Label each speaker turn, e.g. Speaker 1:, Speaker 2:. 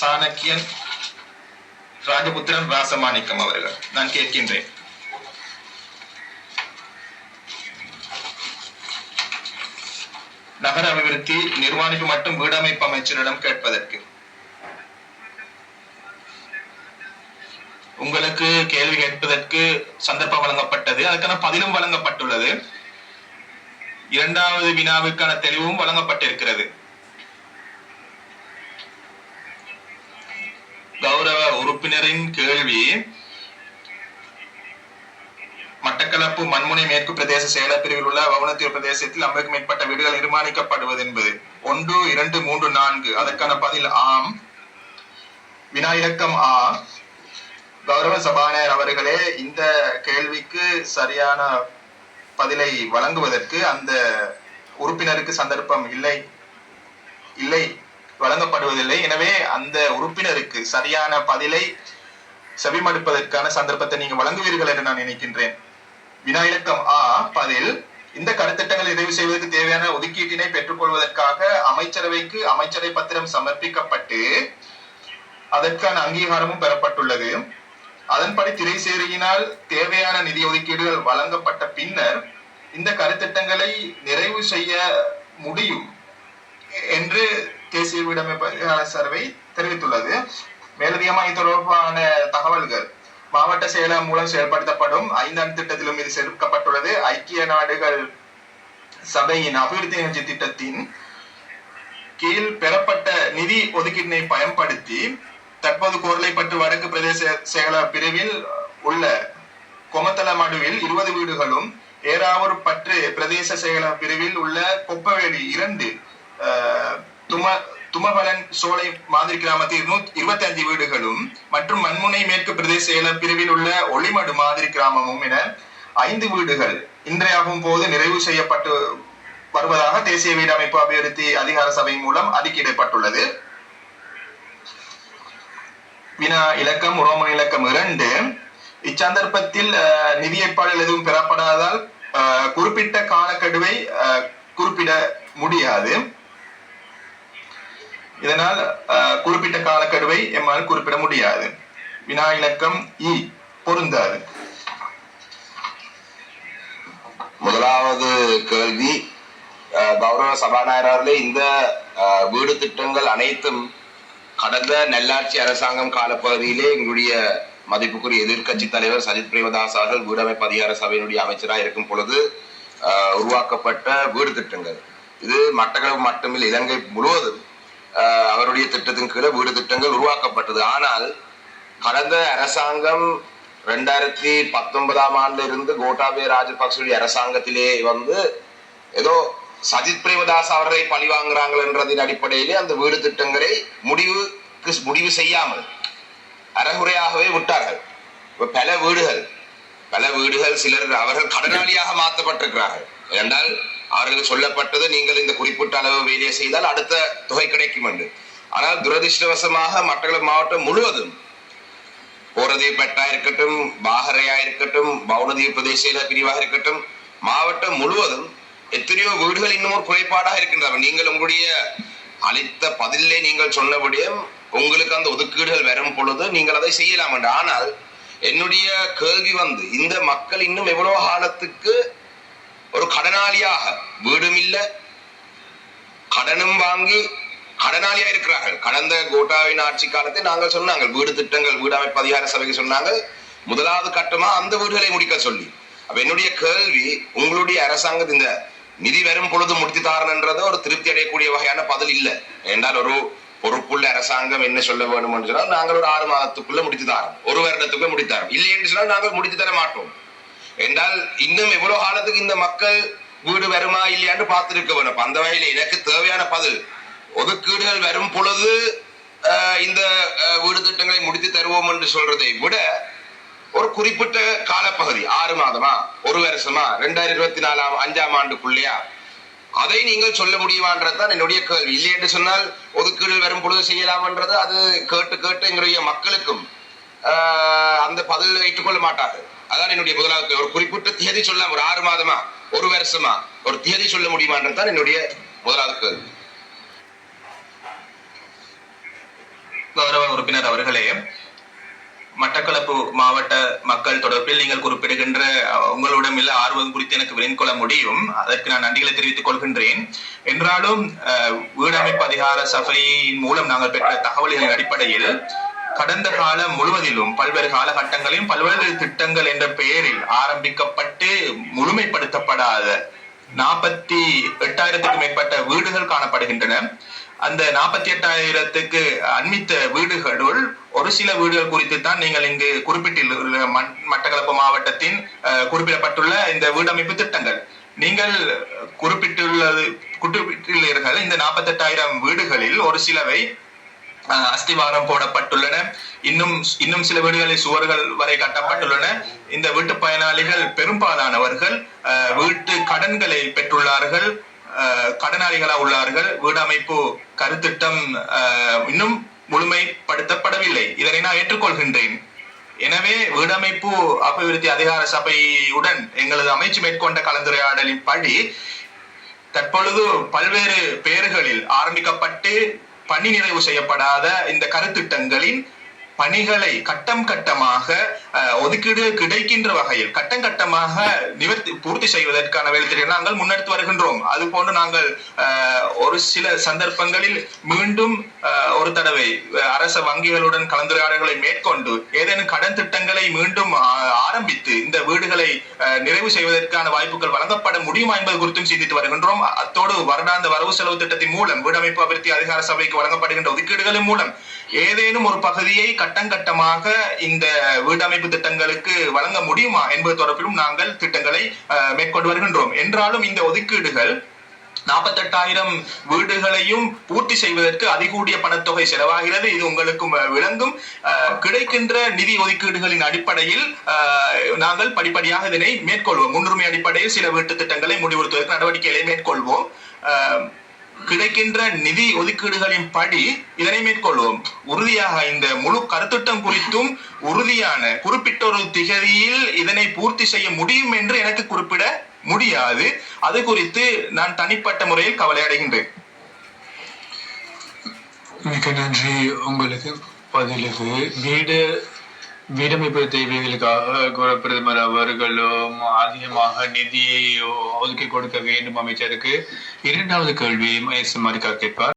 Speaker 1: சாணக்கியன் ராஜபுத்திரன் ராசமாணிக்கம் அவர்கள். நான் கேட்கின்றேன். நகர அபிவிருத்தி நிர்வாணிப்பு மற்றும் வீடமைப்பு அமைச்சரிடம் கேட்பதற்கு. உங்களுக்கு கேள்வி கேட்பதற்கு சந்தர்ப்பம் வழங்கப்பட்டது. அதுக்கான பதிலும் வழங்கப்பட்டுள்ளது. இரண்டாவது வினாவுக்கான தெளிவும் வழங்கப்பட்டிருக்கிறது கௌரவ உறுப்பினரின் கேள்வி மட்டக்களப்பு மண்முனை மேற்கு பிரதேச செயலப்பிரிவில் உள்ள வவுனத்தீவு பிரதேசத்தில் ஐம்பதுக்கும் மேற்பட்ட வீடுகள் நிர்மாணிக்கப்படுவது என்பது. ஒன்று இரண்டு மூன்று நான்கு. அதற்கான பதில் ஆம். வினா ஆ. கௌரவ சபாநாயகர் அவர்களே இந்த கேள்விக்கு சரியான பதிலை வழங்குவதற்கு அந்த உறுப்பினருக்கு சந்தர்ப்பம் இல்லை இல்லை. வழங்கப்படுவதில்லை. எனவே அந்த உறுப்பினருக்கு சரியான பதிலை செவிமடுப்பதற்கான சந்தர்ப்பத்தை நீங்க வழங்குவீர்கள் என்று நான் நினைக்கின்றேன். வினா இலக்கம் ஆ பதில் இந்த கருத்திட்டங்கள் நிறைவு செய்வதற்கு தேவையான ஒதுக்கீட்டினை பெற்றுக்கொள்வதற்காக அமைச்சரவைக்கு அமைச்சரை பத்திரம் சமர்ப்பிக்கப்பட்டு அதற்கான அங்கீகாரமும் பெறப்பட்டுள்ளது. அதன்படி திரைசேரியினால் தேவையான நிதி ஒதுக்கீடுகள் வழங்கப்பட்ட பின்னர் இந்த கருத்திட்டங்களை நிறைவு செய்ய முடியும் என்று தேசிய வீடமைப்பு சர்வை தெரிவித்துள்ளது. மேலதிகமாக இது தொடர்பான தகவல்கள். மாவட்ட செயலகம் மூலம் செயல்படுத்தப்படும் ஐந்தாம் திட்டத்திலும் இது சேர்க்கப்பட்டுள்ளது. ஐக்கிய நாடுகள் சபையின் அபிவிருத்தி நிகழ்ச்சி திட்டத்தின் கீழ் பெறப்பட்ட நிதி ஒதுக்கீட்டினை பயன்படுத்தி தற்போது கோர்லைப்பட்டு வடக்கு பிரதேச செயல பிரிவில் உள்ள கொமத்தல மடுவில் இருபது வீடுகளும் ஏறாவூர் பற்று பிரதேச செயல பிரிவில் உள்ள கொப்பவேலி இரண்டு தும துமபலன் சோலை மாதிரி கிராமத்தில் இருபத்தி அஞ்சு வீடுகளும் மற்றும் மண்முனை மேற்கு பிரதேச செயல பிரிவில் உள்ள ஒளிமடு மாதிரி கிராமமும் என ஐந்து வீடுகள் இன்றையாகும் போது நிறைவு செய்யப்பட்டு வருவதாக தேசிய வீடமைப்பு அபிவிருத்தி அதிகார சபை மூலம் அறிக்கையிடப்பட்டுள்ளது. வினா இலக்கம் உரோமன் இலக்கம் இரண்டு. இச்சந்தர்ப்பத்தில் நிதியேற்பாடுகள் நிதி ஏற்பாடுகள் எதுவும் பெறப்படாதால் குறிப்பிட்ட காலக்கெடுவை அஹ், குறிப்பிட முடியாது. இதனால் குறிப்பிட்ட காலக்கெடுவை எம்மால் குறிப்பிட முடியாது. வினா இலக்கம் இ பொருந்தாது.
Speaker 2: முதலாவது கேள்வி கௌரவ சபாநாயகர் அவர்களே இந்த வீடு திட்டங்கள் அனைத்தும் கடந்த நல்லாட்சி அரசாங்கம் காலப்பகுதியிலே எங்களுடைய மதிப்புக்குரிய எதிர்க்கட்சி தலைவர் சஜித் பிரேமதாஸ் அவர்கள் வீடமைப்பு அதிகார சபையினுடைய அமைச்சராக இருக்கும் பொழுது அஹ், உருவாக்கப்பட்ட வீடு திட்டங்கள். இது மட்டக்களவு மட்டுமில்லை இலங்கை முழுவதும் அவருடைய திட்டத்தின் கீழே வீடு திட்டங்கள் உருவாக்கப்பட்டது. ஆனால் கடந்த அரசாங்கம் ரெண்டாயிரத்தி பத்தொன்பதாம் ஆண்டுல இருந்து கோட்டாபய ராஜபக்சவுடைய அரசாங்கத்திலே வந்து ஏதோ சஜித் பிரேமதாஸ் அவரை பழி வாங்குறாங்கன்றதின் அடிப்படையிலே அந்த வீடு திட்டங்களை முடிவுக்கு முடிவு செய்யாமல் அறகுறையாகவே விட்டார்கள். இப்ப பல வீடுகள் பல வீடுகள் சிலர் அவர்கள் கடனாளியாக மாற்றப்பட்டிருக்கிறார்கள். என்றால் அவர்களுக்கு சொல்லப்பட்டது நீங்கள் இந்த குறிப்பிட்ட அளவு வேலையை செய்தால் அடுத்த தொகை கிடைக்கும் என்று. ஆனால் துரதிருஷ்டவசமாக மட்டக்களப்பு மாவட்டம் முழுவதும் போரதீப்பட்டா இருக்கட்டும் பாகரையா இருக்கட்டும் பவுனதீப் பிரதேச பிரிவாக இருக்கட்டும் மாவட்டம் முழுவதும் எத்தனையோ வீடுகள் இன்னமும் குறைபாடாக இருக்கின்றன. நீங்கள் உங்களுடைய அளித்த பதிலே நீங்கள் சொன்னபடியும் உங்களுக்கு அந்த ஒதுக்கீடுகள் வரும் பொழுது நீங்கள் அதை செய்யலாம் என்று. ஆனால் என்னுடைய கேள்வி வந்து இந்த மக்கள் இன்னும் எவ்வளவு காலத்துக்கு ஒரு கடனாளியாக வீடும் இல்லை கடனும் வாங்கி கடனாளியா இருக்கிறார்கள் கடந்த கோட்டாவின் ஆட்சி காலத்தை நாங்கள் சொன்னாங்க வீடு திட்டங்கள் வீடு அமைப்பு அதிகார சபைக்கு சொன்னாங்க முதலாவது கட்டமா அந்த வீடுகளை முடிக்க சொல்லி அப்ப என்னுடைய கேள்வி உங்களுடைய அரசாங்கம் இந்த நிதி வரும் பொழுது முடித்து தாரன்ன்றது ஒரு திருப்தி அடையக்கூடிய வகையான பதில் இல்லை என்றால் ஒரு பொறுப்புள்ள அரசாங்கம் என்ன சொல்ல வேண்டும் என்று சொன்னால் நாங்கள் ஒரு ஆறு மாதத்துக்குள்ள முடித்து தாரோம் ஒரு வருடத்துக்குள்ள முடித்து தரோம் இல்லை என்று சொன்னால் நாங்கள் முடித்து தர மாட்டோம் என்றால் இன்னும் எவ்வளவு காலத்துக்கு இந்த மக்கள் வீடு வருமா இல்லையான்னு பார்த்துருக்க வேணும். அந்த வகையில எனக்கு தேவையான பதில் ஒதுக்கீடுகள் வரும் பொழுது ஆஹ், இந்த வீடு திட்டங்களை முடித்து தருவோம் என்று சொல்றதை விட ஒரு குறிப்பிட்ட காலப்பகுதி ஆறு மாதமா ஒரு வருஷமா ரெண்டாயிரத்தி இருபத்தி நாலாம் அஞ்சாம் ஆண்டுக்குள்ளேயா அதை நீங்கள் சொல்ல முடியுமான்றதுதான் என்னுடைய கேள்வி. இல்லை என்று சொன்னால் ஒதுக்கீடுகள் வரும் பொழுது செய்யலாம்ன்றது அது கேட்டு கேட்டு எங்களுடைய மக்களுக்கும் அந்த பதில் ஏற்றுக்கொள்ள மாட்டார்கள். அதான் என்னுடைய முதலாவது ஒரு குறிப்பிட்ட தேதி சொல்ல ஒரு ஆறு மாதமா ஒரு வருஷமா ஒரு தேதி சொல்ல முடியுமான்றது தான் என்னுடைய முதலாவது கேள்வி.
Speaker 1: கௌரவ உறுப்பினர் அவர்களே மட்டக்களப்பு மாவட்ட மக்கள் தொடர்பில் நீங்கள் குறிப்பிடுகின்ற அஹ், உங்களிடமில்ல ஆர்வம் குறித்து எனக்கு விரிந்து கொள்ள முடியும். அதற்கு நான் நன்றிகளை தெரிவித்துக் கொள்கின்றேன். என்றாலும் அஹ், வீடமைப்பு அதிகார சபையின் மூலம் நாங்கள் பெற்ற தகவல்களின் அடிப்படையில் கடந்த காலம் முழுவதிலும் பல்வேறு காலகட்டங்களிலும் பல்வேறு திட்டங்கள் என்ற பெயரில் ஆரம்பிக்கப்பட்டு முழுமைப்படுத்தப்படாத நாற்பத்தி எட்டாயிரத்துக்கு மேற்பட்ட வீடுகள் காணப்படுகின்றன. அந்த நாற்பத்தி எட்டாயிரத்துக்கு அண்மித்த வீடுகளுள் ஒரு சில வீடுகள் குறித்து தான் நீங்கள் இங்கு குறிப்பிட்டுள்ள மண்- மட்டக்களப்பு மாவட்டத்தின் குறிப்பிடப்பட்டுள்ள இந்த வீடமைப்பு திட்டங்கள். நீங்கள் குறிப்பிட்டுள்ளது குறிப்பிட்டுள்ளீர்கள் இந்த நாற்பத்தி எட்டாயிரம் வீடுகளில் ஒரு சிலவை அஸ்திவாரம் போடப்பட்டுள்ளன. இன்னும் இன்னும் சில வீடுகளில் சுவர்கள் வரை கட்டப்பட்டுள்ளன. இந்த வீட்டு பயனாளிகள் பெரும்பாலானவர்கள் அஹ், வீட்டு கடன்களை பெற்றுள்ளார்கள் கடனாளிகளா உள்ளார்கள். வீடமைப்பு கருத்திட்டம் இன்னும் முழுமைப்படுத்தப்படவில்லை. இதனை நான் ஏற்றுக்கொள்கின்றேன். எனவே வீடமைப்பு அபிவிருத்தி அதிகார சபையுடன் எங்களது அமைச்சு மேற்கொண்ட கலந்துரையாடலின் படி தற்பொழுது பல்வேறு பெயர்களில் ஆரம்பிக்கப்பட்டு பணி நிறைவு செய்யப்படாத இந்த கருத்திட்டங்களின் பணிகளை கட்டம் கட்டமாக அஹ், ஒதுக்கீடு கிடைக்கின்ற வகையில் கட்டம் கட்டமாக நிவர்த்தி பூர்த்தி செய்வதற்கான வேலைத்திட்டங்களை நாங்கள் முன்னெடுத்து வருகின்றோம். அது போன்று நாங்கள் அஹ், ஒரு சில சந்தர்ப்பங்களில் மீண்டும் ஒரு தடவை அரச வங்கிகளுடன் கலந்துரையாடல்களை மேற்கொண்டு ஏதேனும் கடன் திட்டங்களை மீண்டும் ஆரம்பித்து இந்த வீடுகளை நிறைவு செய்வதற்கான வாய்ப்புகள் வழங்கப்பட முடியுமா என்பது குறித்தும் சிந்தித்து வருகின்றோம். அத்தோடு வருடாந்த வரவு செலவு திட்டத்தின் மூலம் வீடமைப்பு அபிவிருத்தி அதிகார சபைக்கு வழங்கப்படுகின்ற ஒதுக்கீடுகளின் மூலம் ஏதேனும் ஒரு பகுதியை கட்டங்கட்டமாக இந்த வீடமைப்பு திட்டங்களுக்கு வழங்க முடியுமா என்பது தொடர்பிலும் நாங்கள் திட்டங்களை அஹ், மேற்கொண்டு வருகின்றோம். என்றாலும் இந்த ஒதுக்கீடுகள் நாற்பத்தெட்டாயிரம் வீடுகளையும் பூர்த்தி செய்வதற்கு அதிகூடிய பணத்தொகை செலவாகிறது. இது உங்களுக்கும் விளங்கும். கிடைக்கின்ற நிதி ஒதுக்கீடுகளின் அடிப்படையில் நாங்கள் படிப்படியாக இதனை மேற்கொள்வோம். முன்னுரிமை அடிப்படையில் சில வீட்டு திட்டங்களை முடிவுறுத்துவதற்கு நடவடிக்கைகளை மேற்கொள்வோம். கிடைக்கின்ற நிதி ஒதுக்கீடுகளின் படி இதனை மேற்கொள்வோம். உறுதியாக இந்த முழு கருத்திட்டம் குறித்தும் உறுதியான குறிப்பிட்ட ஒரு திகதியில் இதனை பூர்த்தி செய்ய முடியும் என்று எனக்கு குறிப்பிட முடியாது. அது குறித்து நான் தனிப்பட்ட முறையில் கவலை அடைகின்றேன்.
Speaker 3: மிக நன்றி. உங்களுக்கு பதிலுக்கு வீடு வீடமைப்பு தேவைகளுக்காக பிரதமர் அவர்களும் அதிகமாக நிதியை ஒதுக்கி கொடுக்க வேண்டும் அமைச்சருக்கு. இரண்டாவது கேள்வி எஸ் மாரிக்கா கேட்பார்.